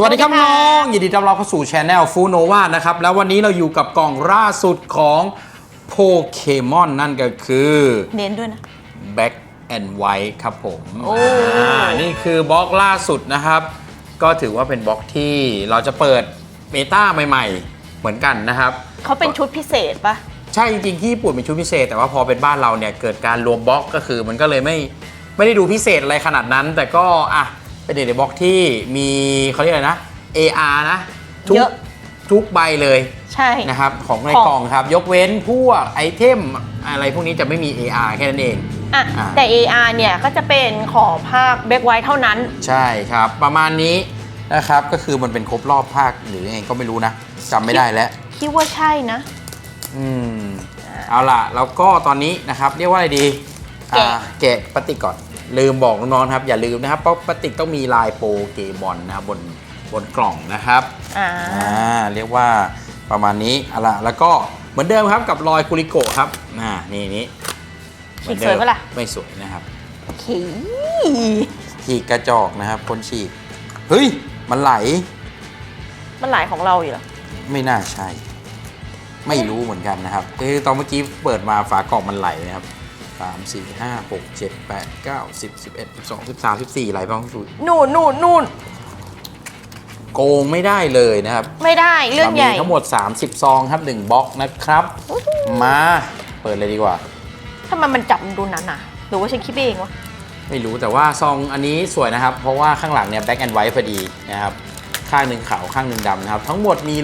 สวัสดีครับสวัสดีค่ะน้องยินดีต้อนรับเข้าสู่ช anel ฟูโนวานะครับ แล้ววันนี้เราอยู่กับกล่องล่าสุดของโปเกมอนนั่นก็คือเน้นด้วยนะ Black and White ครับผมโอ้อ่านี่คือบล็อกล่าสุดนะครับ ก็ถือว่าเป็นบล็อกที่เราจะเปิดเบต้าใหม่ ๆ เหมือนกันนะครับ เขาเป็นชุดพิเศษปะใช่จริงๆที่ญี่ปุ่นเป็นชุดพิเศษ แต่ว่าพอเป็นบ้านเราเนี่ยเกิดการรวมบล็อกก็คือ มันก็เลยไม่ไม่ได้ดูพิเศษอะไรขนาดนั้น แต่ก็อะ เป็นเด็กในบล็อกที่มีเขาเรียกอะไรนะ AR นะ ทุกเยอะ ทุกใบเลยใช่ นะครับของในของ กล่องครับ ยกเว้นพวกไอเทมอะไรพวกนี้จะไม่มี AR แค่นั้นเอง อะอ่า แต่ AR เนี่ยก็จะเป็นของภาคแบ็กไวท์เท่านั้น ใช่ครับ ประมาณนี้นะครับก็คือมันเป็นครบรอบภาคหรือยังไงก็ไม่รู้นะจำไม่ได้แล้ว คิดว่าใช่นะ อืมเอาล่ะ แล้วก็ตอนนี้นะครับ เรียกว่าอะไรดี แกะ อ่า แกะปฏิกก่อน ลืมบอกน้องๆครับ อย่าลืมนะครับเพราะปฏิกต้องมีลายโปเกมอนนะครับบนบนกล่องนะครับอ่าอ่าเรียกว่าประมาณนี้เอาล่ะแล้วก็เหมือนเดิมครับกับรอยกุริโกะครับอ่านี่นี่ฉีกสวยปะล่ะ ไม่สวยนะครับขีฉีกกระจอกนะครับคนฉีกเฮ้ย มันไหลมันหลายของเราอยู่เหรอไม่น่าใช่ ไม่รู้เหมือนกันนะครับคือตอนเมื่อกี้เปิดมาฝากล่องมันไหลนะครับ สามสี่ห้าหกเจ็ดแปดเก้าสิบสิบเอ็ดสิบสองสิบสามสิบสี่ไหลบ้างสุดนู่นนู่นนู่นโกงไม่ได้เลยนะครับไม่ได้เรื่องใหญ่ามีทั้งหมด 30 ซองครับ 1บล็อกนะครับ มาเปิดเลยดีกว่าทำไมมันจับดูหนาหนาหรือว่าฉันคิดไปเองวะ ไม่รู้แต่ว่าซองอันนี้สวยนะครับ เพราะว่าข้างหลังเนี่ยแบ็กแอนด์ไวท์พอดีนะครับ ข้างหนึ่งขาวข้างหนึ่งดำนะครับ ทั้งหมดมี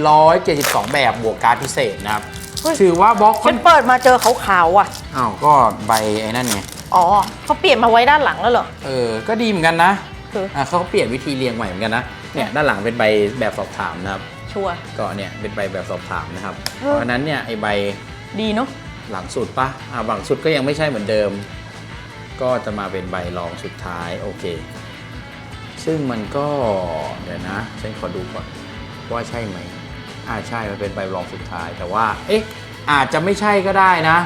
172 แบบบวกการดพิเศษนะครับเฮ้ย ถือว่าบล็อกค่ฉัอนนเปิดมาเจอขาวๆอะ อ้าวก็ใบไอ้นั่นไง อ๋อเขาเปลี่ยนมาไว้ด้านหลังแล้วเหรอ เออ ก็ดีเหมือนกันนะคืออะเขาเปลี่ยนวิธีเรียงใหม่เหมือนกันนะ เนี่ยด้านหลังเป็นใบแบบสอบถามนะครับ ชัวร์ ก็เนี่ยเป็นใบแบบสอบถามนะครับ เออ เพราะฉะนั้นเนี่ยไอใบดีเนาะ หลังสุดปะอ่าหลังสุดก็ยังไม่ใช่เหมือนเดิม ก็จะมาเป็นใบรองสุดท้ายโอเค ซึ่งมันก็เดี๋ยวนะฉันขอดูก่อนว่าใช่ไหม อ่าใช่มันเป็นใบรองสุดท้ายแต่ว่า เอ๊ะ อาจจะไม่ใช่ก็ได้นะ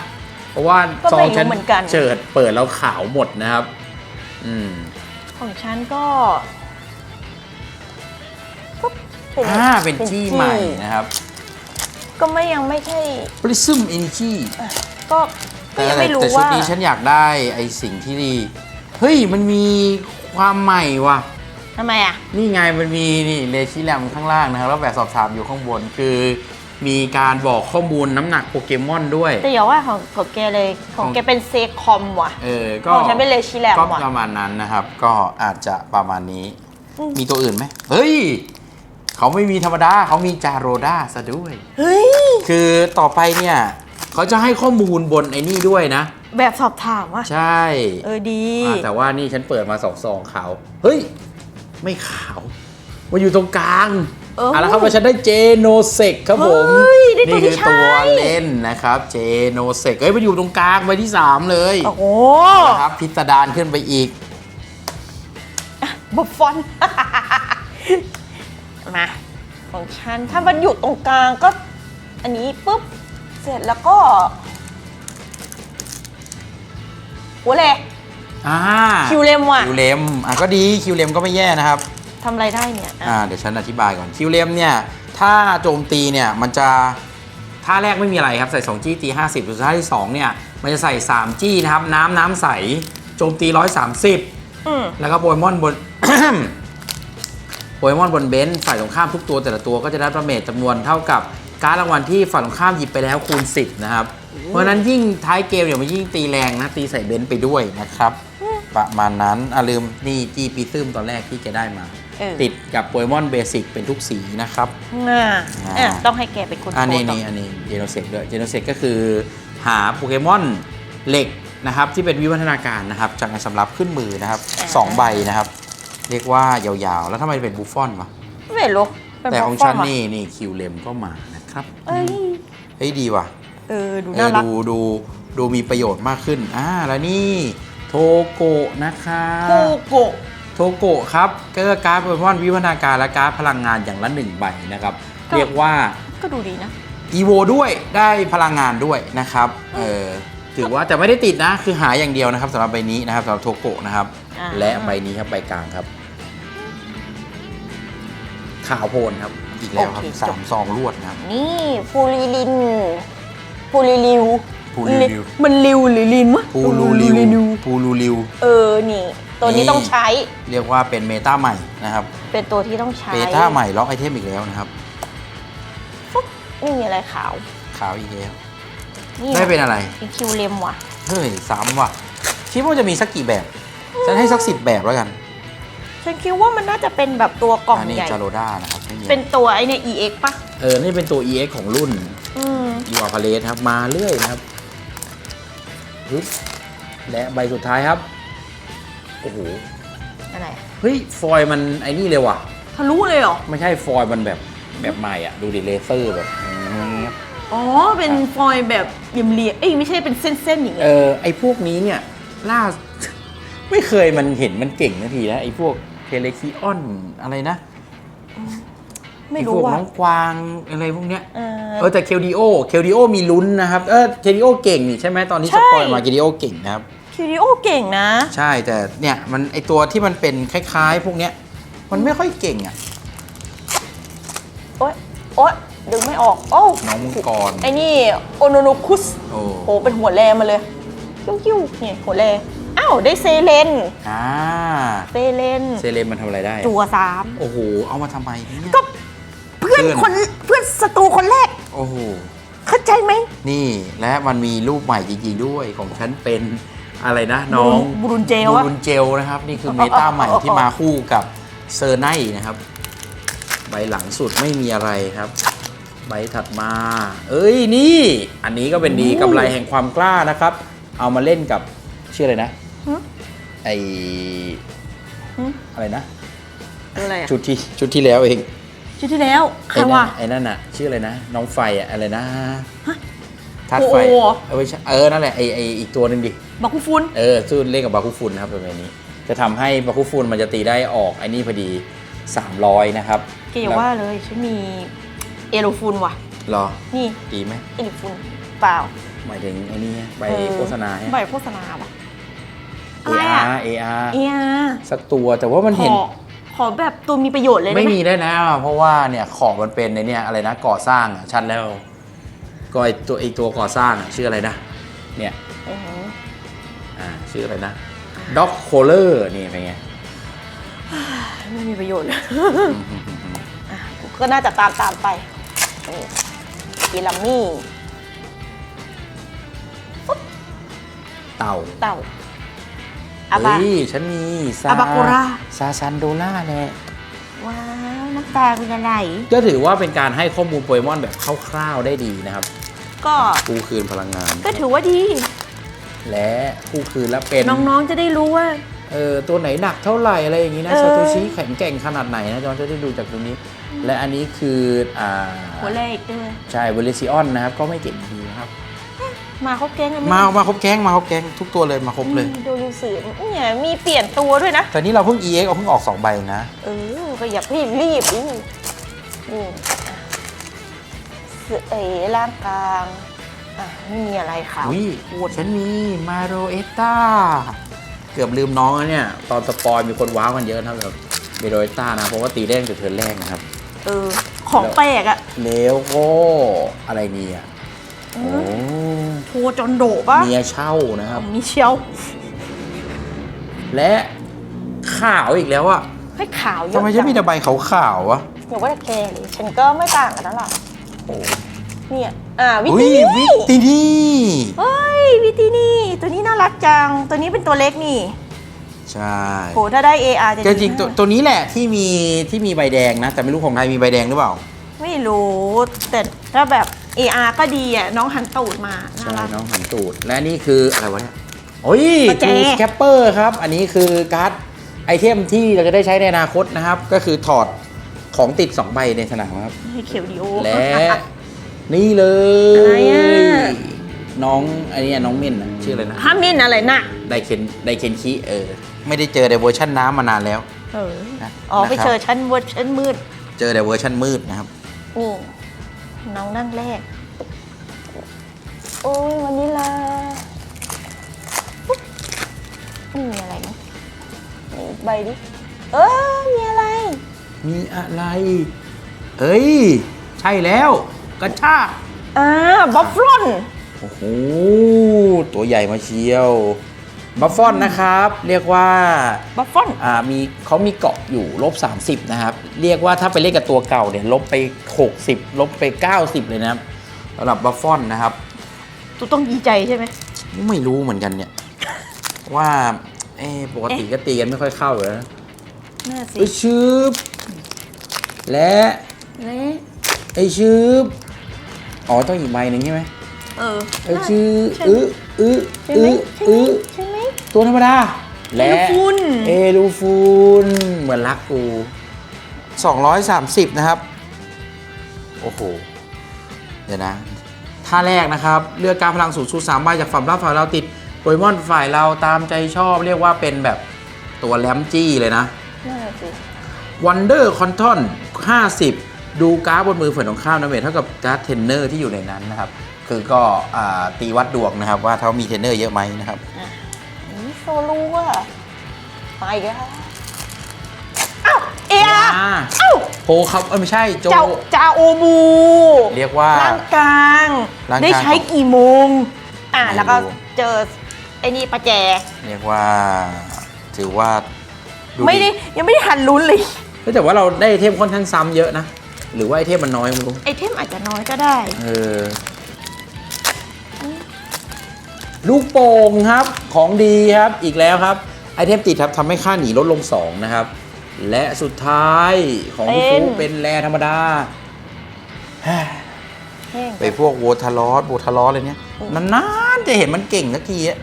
เพราะว่าก็ซอไม่งรู้ฉันเหมือนกัน เจิดเปิดแล้วขาวหมดนะครับ อืม ของฉันก็ก็เป็นอ่าเป็นจี้ใหม่นะครับ ก็ไม่ยังไม่ใช่ Prism Energy ก็ก็แต่ยังไม่รู้แต่ชุดว่า นี้ฉันอยากได้ไอสิ่งที่ดี เฮ้ย มันมีความใหม่ว่ะ ทำไมอะ นี่ไงมันมีนี่เลชิแรมข้างล่างนะครับแล้วแบบสอบถามอยู่ข้างบนคือ มีการบอกข้อมูลน้ำหนักโปเกมอนด้วย แต่อย่าว่าของของแกเลยของของ แกเป็นเซคอมว่ะ เออก็ของฉันเป็นเลชิแลมก็ว่ะประมาณนั้นนะครับ ก็อาจจะประมาณนี้ อืม มีตัวอื่นไหมเฮ้ย เขาไม่มีธรรมดาเขามีจาโรดาซะด้วย เฮ้ย คือต่อไปเนี่ย เขาจะให้ข้อมูลบนไอ้นี่ด้วยนะ แบบสอบถามว่ะ ใช่ เออดี อ่าแต่ว่านี่ฉันเปิดมาสองซองขาวเฮ้ย ไม่ขาวมาอยู่ตรงกลางเอออะแล้วครับว่าฉันได้เจโนเซกครับผม เฮ้ยได้ตัวนี่คืที่อใช่ ตัวเล่นนะครับเจโนเซกเอ้ยมาอยู่ตรงกลางใบที่ 3 เลยโอ้โหนะครับพิสดารขึ้นไปอีกบุฟฟอน มาของฉันถ้ามันอยู่ตรงกลางก็ อันนี้ปุ๊บ เสร็จแล้วก็หัวแหลก อ่าคิวเลมว่ะคิวเลมอะก็ดีคิวเลมก็ไม่แย่นะครับทำอะไรได้เนี่ยอะอ่าเดี๋ยวฉันอธิบายก่อนคิวเลมเนี่ยถ้าโจมตีเนี่ยมันจะท่าแรกไม่มีอะไรครับใส่2จี้ตี50ส่วนท่าที่2เนี่ยมันจะใส่3จี้นะครับน้ำน้ำใสโจมตี 130 อืมแล้วก็โปเกมอนบน โปเกมอนบนเบนซ์ฝ่ายตรงข้ามทุกตัวแต่ละตัวก็จะได้ประเมจจำนวนเท่ากับการดรางวัลที่ฝ่ายตรงข้ามหยิบไปแล้วคูณ 10 นะครับ เพราะฉะนั้นยิ่งท้ายเกมเนี่ยมันยิ่งตีแรงนะ ตีใส่เบนซ์ไปด้วยนะครับ ประมาณนั้นอะลืมนี่จี้ปีซึมตอนแรกที่แกได้มา เออ ติดกับโปเกมอนเบสิกเป็นทุกสีนะครับ อ่าอ่าอะต้องให้แกเป็นคนอันโพนี้สต์ต่อนี่อันนี้เจโนเซกด้วยเจโนเซกก็คือหาโปเกมอนเหล็กนะครับที่เป็นวิวัฒนาการนะครับจากในสำรับขึ้นมือนะครับสองใบนะครับ เรียกว่ายาวๆ แล้วทำไมเป็นบูฟฟอนวะไม่รู้เป็นแต่ของบุฟฟฉันว่ะนี่นี่คิวเลมก็มานะครับเอ้ยเฮ้ยดีว่ะเออดูเอน่าอรัก ดูดูดูมีประโยชน์มากขึ้นอ่าแล้วนี่ โทโกะนะคะกูโกะโทโกะครับก็คือการ์ดโปเกมอนวิวัฒนาการและการ์ดพลังงานอย่างละหนึ่งใบนะครับเรียกว่าก็ดูดีนะ อีโวด้วยได้พลังงานด้วยนะครับเออถือว่าแต่ไม่ได้ติดนะคือหาอย่างเดียวนะครับสำหรับใบนี้นะครับสำหรับโทโกะนะครับ อ่า และใบนี้ครับใบกลางครับขาวโพลนครับอีกแล้วครับโอเคสาจมบซองรวดนะครับ นี่ฟูริลินฟูริลิว ฟูริลิว มันลิวหรือลินวะพูลูริวลิวพูลูริว เออ นี่ ตัวนี้นี่ ต้องใช้ เรียกว่าเป็นเมตาใหม่นะครับ เป็นตัวที่ต้องใช้เบต้าใหม่ล็อกไอเทมอีกแล้วนะครับปุ๊บไม่มีอะไรขาว ขาวอีกแล้วนี่ได้เป็นอะไรอีคิวเลมว่ะ เฮ้ยซ้ำว่ะ คิดว่าจะมีสักกี่แบบ ฉันให้สักสิบแบบแล้วกันฉันคิดว่ามันน่าจะเป็นแบบตัวกล่องอันนี้ใหญ่ จาโรด้านะครับไม่มีเป็นตัวไอเนี่ย EX ปะเออ นี่เป็นตัว EX ของรุ่นอืม ยูอาพาเลสครับ มาเรื่อยนะครับฮึบ และใบสุดท้ายครับ โอ้โห อะไรอะเฮ้ย ฟอยล์มันไอ้นี่เลยว่ะ ทะลุเลยเหรอ ไม่ใช่ฟอยล์มันแบบแบบใหม่อะ ดูดิเลเซอร์แบบเงี้ยบอ๋อ เป็นฟอยล์แบบเหลี่ยมๆเอ้ยไม่ใช่เป็นเส้นๆอย่างเอเงี้ยอไอ้พวกนี้เนี่ยล่า ไม่เคยมันเห็นมันเก่งนาทีนะไอ้พวกเทเลคิออนอะไรนะ ไม่อ้รู้พวกว่าน้องกวางอะไรพวกเนี้ยเออ เออแต่เคลดิโอเคลดิโอมีลุ้นนะครับเออเคลดิโอเก่งนี่ใช่ไหมตอนที่ใช่ สปอยล์มาเคลดิโอเก่งนะครับ คิวดิโอเก่งนะ ใช่แต่เนี่ยมันไอตัวที่มันเป็นคล้ายๆ พวกเนี้ยมันไม่ค่อยเก่งอะ โอ๊ย โอ๊ย ดึงไม่ออก โอ้น้องมังกร ไอ้นี่ โอโนโนคุส โอ้โห เป็นหัวแรมาเลยคิ้วๆเนี่ยหัวแรอ้าว ได้เซเลน อ่าเซเลน เซเลนมันทำอะไรได้ จัวสามโอ้โหเอามาทำไมเนี่ยก็เพื่อนเพื่อนคนเพื่อนศัตรูคนแรก โอ้โห เข้าใจไหม นี่และมันมีรูปใหม่จริงๆด้วยของฉันเป็นอะไรนะ น้องบูรุนเจลบูวะรุนเจลนะครับ นี่คือเมตาใหม่ที่มาคู่กับเซอร์ไนนะครับ ใบหลังสุดไม่มีอะไรครับ ใบถัดมา เอ้ยนี่ อันนี้ก็เป็นดีกำไรแห่งความกล้านะครับ เอามาเล่นกับชื่ออะไรนะหึไอหึ อะไรนะ อะไรอะชุดที่ชุดที่แล้วเอง ชุดที่แล้วใครไอ้นั่นวะไอ้นั่นน่ะ ชื่ออะไรนะ น้องไฟอะอะไรนะฮะธาตุไฟโอ้โห เออไม่ใช่เออ นั่นแหละไอไออีกตัวหนึ่งดิ บักคุฟุน เออสู้เล่นกับบาคุฟุนนะครับตัวนี้ จะทำให้บาคุฟุนมันจะตีได้ออกไอ้นี่พอดี 300 นะครับแกอย่าว่าเลยฉันมีเอโลฟุนว่ะ รอนี่ดีไหมเอโลฟุนเปล่าหมายถึงไอ้นี่ไงใบเออโฆษณาฮะใบโฆษณาว่ะ อะไรอะ AR AR เอีย สักตัวแต่ว่ามันขเห็นอ ขอแบบตัวมีประโยชน์เลยด้ไม่หมีได้นะเพราะว่าเนี่ยของมันเป็นในเนี่ยอะไรนะก่อสร้างอะชัดแล้วก็ไอตัวไอตัวก่อสร้างอะชื่ออะไรนะ เนี่ยอือหืออ่าชื่ออะไรนะด็อกโคเลอร์นี่เป็นไงไม่มีประโยชน์เลยอืมอืมอืมอืมอะก็น่าจะตามตามไปนี่อีลัมมี่เต่า เต่า อาบา เฮ้ยฉันมีซาอาบากุระ ซาซันโดล่าแน่ว้าวน้ำตาเป็นอะไรก็ถือว่าเป็นการให้ข้อมูลโปเกมอนแบบคร่าวๆได้ดีนะครับก็กู้คืนพลังงาน ก็ถือว่าดี และกู้คืนแล้วเป็น น้องๆจะได้รู้ว่า เออตัวไหนหนักเท่าไหร่อะไรอย่างนี้นะเออ ซาโตชิแข็งแกร่งขนาดไหนนะจอนจะได้ดูจากตรงนี้ และอันนี้คืออ่าหัวเลขด้วย ใช่เวเลซิออนนะครับ ก็ไม่เก่งดีนะครับ มาครบแก๊งกันไหมามาครบแก๊งมาครบแก๊งทุกตัวเลยมาครบเลยอืมดูรูสื่อเนี่ยมีเปลี่ยนตัวด้วยนะ แต่นี่เราเพิ่ง EX เอาเพิ่งออก2ใบนะ เออก็อย่ารีบรีบดินี่อะเสือเอ๋ร่างกลางอะไม่มีอะไรขาวอุ้ยปวดฉันมีมาโรเอต a เกือบลืมน้องแล้วเนี่ย ตอนสปอยมีคนว้าวกันเยอะนะครับแบบเมโรเอต a นะ เพราะว่าตีได้ตั้งแต่เทิร์นแรกนะครับ เออ ของแปลกอะแล้วก็อะไรเนี่ยอืโอ้ม โทรจนโดปะเมียเช่านะครับ มีเชียว และข่าวอีกแล้วอะให้ขาวเยอะทำไมฉันมีแต่จังใบขาวๆวะอย่าว่าแต่แกเลยฉันก็ไม่ต่างกันนั่นหรอกโอ้เนี่ยอ่าวิอุ้ธียนี่วิตินี่เฮ้ยวิธีนี่ ตัวนี้น่ารักจัง ตัวนี้เป็นตัวเล็กนี่ ใช่โหถ้าได้ AR จะก็ดีจริงๆตัวมากตัวนี้แหละที่มีที่มีใบแดงนะ แต่ไม่รู้ของไทยมีใบแดงหรือเปล่า ไม่รู้ แต่ถ้าแบบ AR ก็ดีอะน้องหันตูดมาน่าใช่รัก น้องหันตูด และนี่คืออะไรวะเนี่ย โอ้ยประแจ ทูสแคปเปอร์ครับ อันนี้คือการ์ดไอเทมที่เราจะได้ใช้ในอนาคตนะครับ ก็คือถอดของติด 2 ใบในสนามครับ ให้เขียวดีโอ และนี่เลอะไรย อะ น้องอันนี้น้องเม่นอะชื่ออะไรนะฮามินอะไรน่ะไดเคนไดเคนคิเออ ไม่ได้เจอในเวอร์ชันน้ำมานานแล้วเออนะอ๋อไปนะครับเจอชั้นเวอร์ชันมืด เจอในเวอร์ชันมืดนะครับนี่ น้องนั่งแรก โอ้ยวันนี้ลาปุ๊บนี่มีอะไรนะนี่ใบดิ เออ มีอะไร มีอะไร เอ้ย ใช่แล้ว กระชากอ่าบัฟฟลอน โอ้โห ตัวใหญ่มาเชียว บัฟฟอนนะครับ เรียกว่าบัฟฟลอนอ่ามีเขามีเกาะอยู่ลบ 30 นะครับ เรียกว่าถ้าไปเล่นกับตัวเก่าเนี่ยลบไป 60 ลบไป 90 เลยนะครับสำหรับบัฟฟอนนะครับตัวต้องดีใจใช่ไหมไม่รู้เหมือนกันเนี่ย ว่าเอ๊ะปกติก็ตีกันไม่ค่อยเข้าเลยนะน่าสิไอชืบและและไอชืบอ๋อต้องอีกใบหนึ่งใช่ไหมเออไอชือใช่อื้ออื้อใช่ไหมอื้อใช่ไหมอื้อใช่ไหม ตัวธรรมดา และเอลูฟูนเอลูฟูนเหมือนรักกู230 นะครับ โอ้โห เดี๋ยวนะ ท่าแรกนะครับ เลือกการพลังสูงสุด3ใบจากฝั่งรับฝ่ายเราติดโปเกมอนฝ่ายเราตามใจชอบเรียกว่าเป็นแบบตัวแลมจี้เลยนะ น่าสิวันเดอร์คอนทอน50 ดูการ์ดบนมือฝ่ายตรงข้ามนะเมทเท่ากับการ์ดเทรนเนอร์ที่อยู่ในนั้นนะครับ คือก็อ่าตีวัดดวงนะครับ ว่าเขามีเทรนเนอร์เยอะไหมนะครับ อะ อันนี้โซลูอะมาอีกแล้วอ้าวเอียอ่าอ้าวโพครับเอ้ยไม่ใช่โจ เจ้าจาโอบูเรียกว่าร่างกลาง ร่างกลางได้ใช้กี่โมงอะไม่รู้ แล้วก็เจอไอ้นี่ประแจ เรียกว่า ถือว่าดูไม่ได้ยังไม่ได้หันลุ้นเลย เฮ้ยแต่ว่าเราได้ไอเทมค่อนข้างซ้ำเยอะนะ หรือว่าไอเทมมันน้อยไม่รู้ไอเทมอาจจะน้อยก็ได้ เออ ลูกโป่งครับของดีครับอีกแล้วครับ ไอเทมติดครับทำให้ค่าหนีลดลง 2 นะครับ และสุดท้ายของพี่เป็นฟุเป็นแรธรรมดาแห้งไปพวกโวทารอสโวทารอสอะไรเนี้ยอืมนานๆจะเห็นมันเก่งสักทีอะ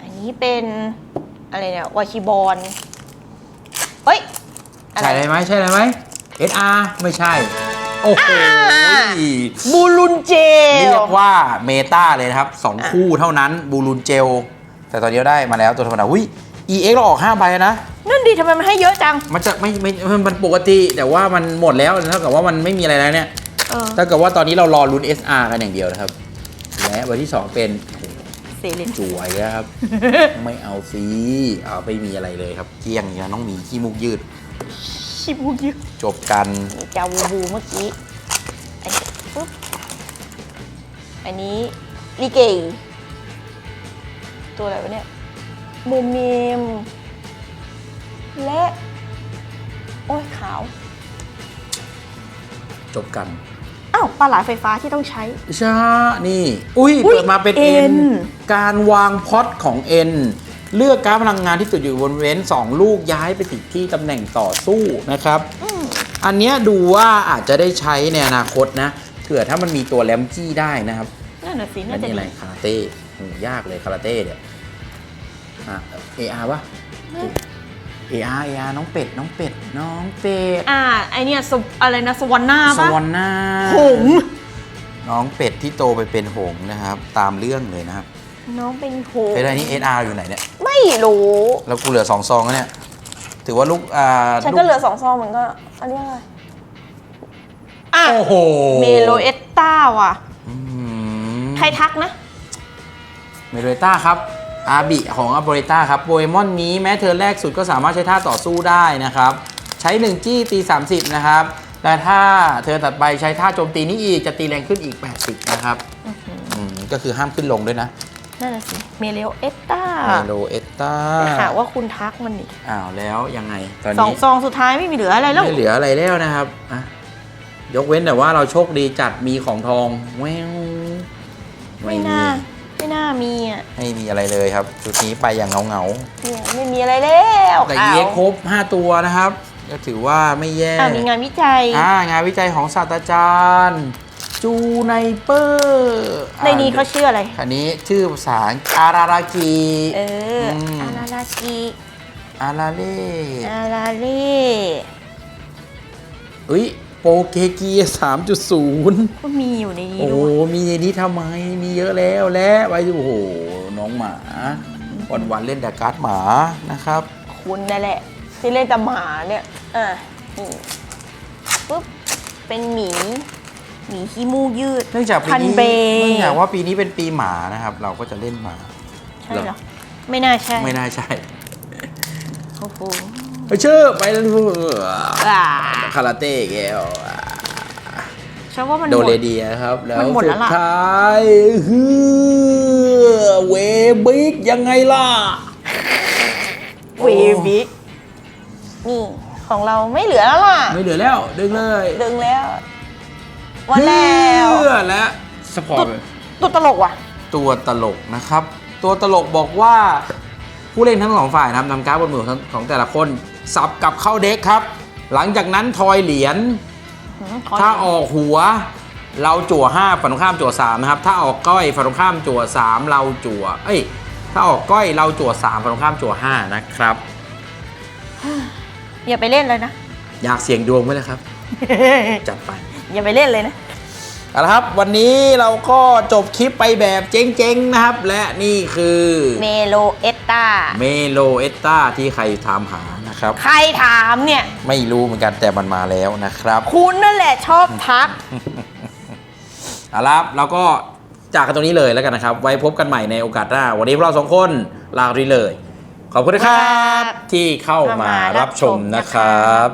อันนี้เป็น อะไรเนี่ยวาชิบอลเฮ้ยอะไรใช่เลยไหมใช่เลยไหม SR ไม่ใช่ โอ้โหบูลุนเจเรีลยกว่าเมตาเลยนะครับ 2 คู่เท่านั้นบูรูนเจล แต่ตอนนี้เราได้มาแล้วตัวธรรมดาอุ้ย EX เราออก5ใบนะ นั่นดีทำไมมันให้เยอะจัง มันจะไม่ไม่มันปกติ แต่ว่ามันหมดแล้วเท่ากับว่ามันไม่มีอะไรแล้วเนี่ยเออเท่ากับว่าตอนนี้เรารอลุ้น SR กันอย่างเดียวนะครับและใบที่ 2 เป็นโอ้โหเซเลนจวยแล้วครับ ไม่เอาซีเอาไม่มีอะไรเลยครับเกลี้ยงอย่างน้องหมีขี้มุกยืด ชิบุยุจบกันนี่จาวูบูเมื่อกี้ อันนี้ปุ๊บ อันนี้ลิเกตัวอะไรวะเนี่ยโมเมมและ โอ้ยขาว จบกัน อ้าวปลาไหลไฟฟ้าที่ต้องใช้ ใช่นี่ อุ้ยอุ๊ยเปิดมาเป็น N N การวางพอตของ N เลือกการดพลังงานที่ติดอยู่บนเว้น 2 ลูกย้ายไปติดที่ตำแหน่งต่อสู้นะครับอืมอันเนี้ยดูว่าอาจจะได้ใช้ในอนาคตนะเผื่อถ้ามันมีตัวแรมจี้ได้นะครับนั่นน่ะสิอัน่านจะนี้อะไรดีคาราเต้โหยากเลยคาราเต้เนี่ยอะเออาร์วะเออาร์เออาร์น้องเป็ดน้องเป็ดน้องเป็ดอ่าไอเนี่ยสวอะไรนะสวรรค์หน้าสปะวรรค์หน้าหงส์น้องเป็ดที่โตไปเป็นหงส์นะครับ ตามเรื่องเลยนะครับ น้องเป็นโหงเป็นอะไรนี่เออาร์อยู่ไหนเนี่ย ไม่รู้ แล้วกูเหลือสองซองแล้วเนี่ย ถือว่าลูกอ่าฉันก็เหลือสองซองเหมือนกันอันนี้อะไรอะโอ้โหเมโลเอตตาว่ะ อืมใครทักนะ เมโรต้าครับ อาบิของอาโบเรต้าครับ โปเกมอนนี้แม้เธอแรกสุดก็สามารถใช้ท่าต่อสู้ได้นะครับ ใช้ 1 จี้ตี 30 นะครับแต่ถ้าเธอตัดไปใช้ท่าโจมตีนี้อีก จะตีแรงขึ้นอีก 80 นะครับอืมก็คือห้ามขึ้นลงด้วยนะ นั่นน่ะสิ เมโลเอตตาเมโรเอตตาหาว่าคุณทักมันนี่อ้าวแล้วยังไงตอนสองนี้ซองสุดท้ายไม่มีเหลืออะไรแล้ว ไม่เหลืออะไรแล้วนะครับอะยกเว้นแต่ว่าเราโชคดีจัดมีของทองแววไม่น่า ไม่น่ามีอะไม่มีอะไรเลยครับชุดนี้ไปอย่างเงาเงาเนี่ยไม่มีอะไรแล้วๆแต่อ้าวเยครบ 5 ตัวนะครับ ก็ถือว่าไม่แย่อ่ามีงานวิจัย อ่างานวิจัยของศาสตราจารย์ จูไนเปอร์ในนี้เขาชื่ออะไร คันนี้ชื่อภาษาอารารากิเอออมอาราลากิอาราเล่อาราเล่เอ้ยโปเกกี3.0ก็มีอยู่ในนี้โอ้โหด้วยมีในนี้ทำไม มีเยอะแล้วและไปดูโอ้โห น้องหมา วันวันๆเล่นแต่การ์ดหมานะครับ คุณนั่นแหละ ที่เล่นแต่หมาเนี่ย อะนี่ปุ๊บ เป็นหมี หมีขี้มูกยืด เนื่องจากปีพันนี้เบเนื่องจากว่าปีนี้เป็นปีหมานะครับ เราก็จะเล่นหมา ใช่เหรอ ไม่น่าใช่ไม่น่าใช่โอ้โหชื่อไปแล้วอ่าคาราเต้แก้วฉันว่ามันโดหมดเรเดียครับ แล้วมันหมดสุแล้วดล่ะ ท้ายฮือเวบิกยังไงล่ะ เวบิกนี่ของเราไม่เหลือแล้วล่ะ ไม่เหลือแล้ว ดึงเลย ดึงแล้ว วันแล้วเพื่อและสปอร์ตตัวตลกว่ะ ตัวตลกนะครับ ตัวตลกบอกว่า ผู้เล่นทั้งสองฝ่ายนะครับนำการ์ดบนมือของของแต่ละคน สับกลับเข้าเด็กครับ หลังจากนั้นทอยเหรียญถ้าออกหัว เราจั่ว5ฝั่งตรงข้ามจั่ว3นะครับ ถ้าออกก้อยฝั่งตรงข้ามจั่ว3เราจั่ว เอ้ย ถ้าออกก้อยเราจั่ว3ฝั่งตรงข้ามจั่ว5นะครับ อย่าไปเล่นเลยนะ อยากเสี่ยงดวงไหมล่ะครับ จัดไป อย่าไปเล่นเลยนะเอาละครับ วันนี้เราก็จบคลิปไปแบบเจ๊งๆนะครับ และนี่คือเมโลเอตตาเมโลเอตตาที่ใครถามหานะครับ ใครถามเนี่ย ไม่รู้เหมือนกันแต่มันมาแล้วนะครับคุณนั่นแหละชอบทักเอาละครับเราก็จากกันตรงนี้เลยแล้วกันนะครับ ไว้พบกันใหม่ในโอกาสหน้า วันนี้พวกเราสองคนลาไปเลย ขอบคุณนะครับที่เข้ามารับชมนะครับ